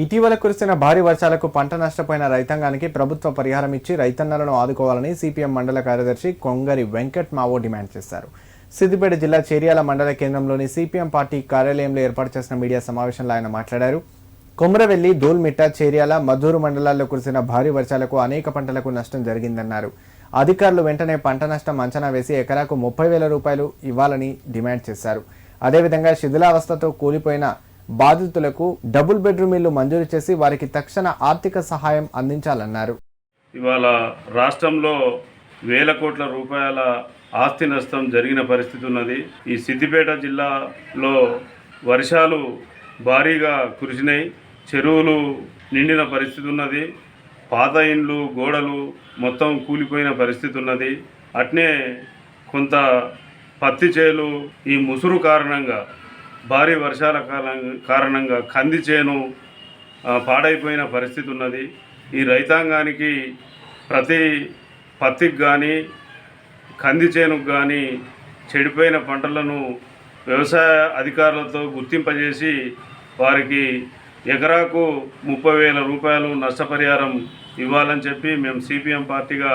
ఇటీవల కురిసిన భారీ వర్షాలకు పంట నష్టపోయిన రైతాంగానికి ప్రభుత్వ పరిహారం ఇచ్చి రైతన్నలను ఆదుకోవాలని సిపిఎం మండల కార్యదర్శి కొంగరి వెంకట్ మావో డిమాండ్ చేశారు. సిద్దిపేట జిల్లా చేర్యాల మండల కేంద్రంలోని సిపిఎం పార్టీ కార్యాలయంలో ఏర్పాటు చేసిన మీడియా సమావేశంలో ఆయన మాట్లాడారు. కొమరవెల్లి దూల్మిట్ట చేర్యాల మధూరు మండలాల్లో కురిసిన భారీ వర్షాలకు అనేక పంటలకు నష్టం జరిగిందన్నారు. అధికారులు వెంటనే పంట నష్టం అంచనా వేసి ఎకరాకు ముప్పై వేల రూపాయలు ఇవ్వాలని డిమాండ్ చేశారు. అదేవిధంగా శిథిలావస్థతో కూలిపోయిన బాధితులకు డబుల్ బెడ్రూమ్ ఇల్లు మంజూరు చేసి వారికి తక్షణ ఆర్థిక సహాయం అందించాలన్నారు. ఇవాళ రాష్ట్రంలో వేల కోట్ల రూపాయల ఆస్తి నష్టం జరిగిన పరిస్థితి ఉన్నది. ఈ సిద్దిపేట జిల్లాలో వర్షాలు భారీగా కురిసినాయి. చెరువులు నిండిన పరిస్థితి ఉన్నది. పాత ఇండ్లు గోడలు మొత్తం కూలిపోయిన పరిస్థితి ఉన్నది. అట్నే కొంత పత్తి చేలు ఈ ముసురు కారణంగా భారీ వర్షాల కాలం కారణంగా కంది చేను పాడైపోయిన పరిస్థితి ఉన్నది. ఈ రైతాంగానికి ప్రతి పత్తికి కానీ కంది చేనుకు కానీ చెడిపోయిన పంటలను వ్యవసాయ అధికారులతో గుర్తింపజేసి వారికి ఎకరాకు ముప్పై వేల రూపాయలు నష్టపరిహారం ఇవ్వాలని చెప్పి మేము సిపిఎం పార్టీగా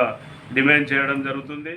డిమాండ్ చేయడం జరుగుతుంది.